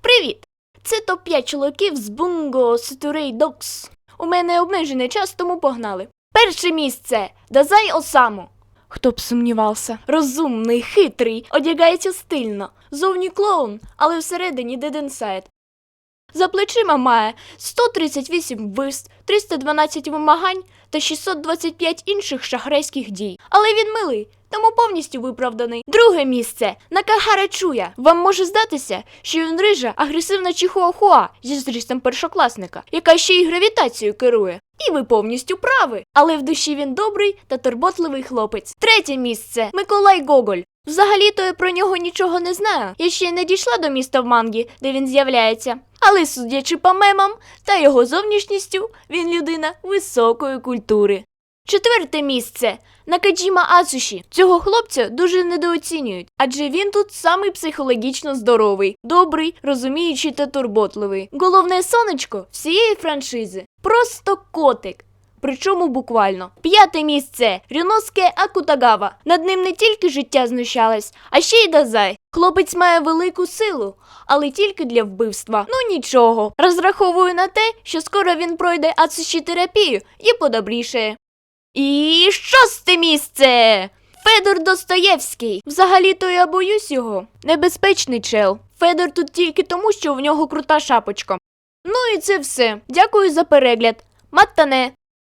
Привіт! Це топ-5 чоловіків з Bungo Saturday Dogs. У мене обмежений час, тому погнали. Перше місце Дазай Осаму. Хто б сумнівався? Розумний, хитрий, одягається стильно. Зовні клоун, але всередині деденсайд. За плечима має 138 вбивств, 312 вимагань та 625 інших шахрайських дій. Але він милий, тому повністю виправданий. Друге місце Накахара Чуя. Вам може здатися, що він рижа, агресивна чихуахуа зі зрістом першокласника, яка ще й гравітацією керує. І ви повністю праві. Але в душі він добрий та турботливий хлопець. Третє місце Миколай Гоголь. Взагалі-то я про нього нічого не знаю. Я ще не дійшла до міста в мангі, де він з'являється. Але судячи по мемам та його зовнішністю, він людина високої культури. Четверте місце Накаджіма Ацуші. Цього хлопця дуже недооцінюють, адже він тут самий психологічно здоровий, добрий, розуміючий та турботливий. Головне сонечко всієї франшизи. Просто котик. Причому буквально. П'яте місце Рюноске Акутагава. Над ним не тільки життя знущалось, а ще й Дазай. Хлопець має велику силу, але тільки для вбивства. Ну нічого. Розраховую на те, що скоро він пройде ацуші терапію і подобрішає. І шосте місце. Федор Достоєвський. Взагалі-то я боюсь його. Небезпечний чел. Федор тут тільки тому, що в нього крута шапочка. Ну і це все. Дякую за перегляд. Маттане.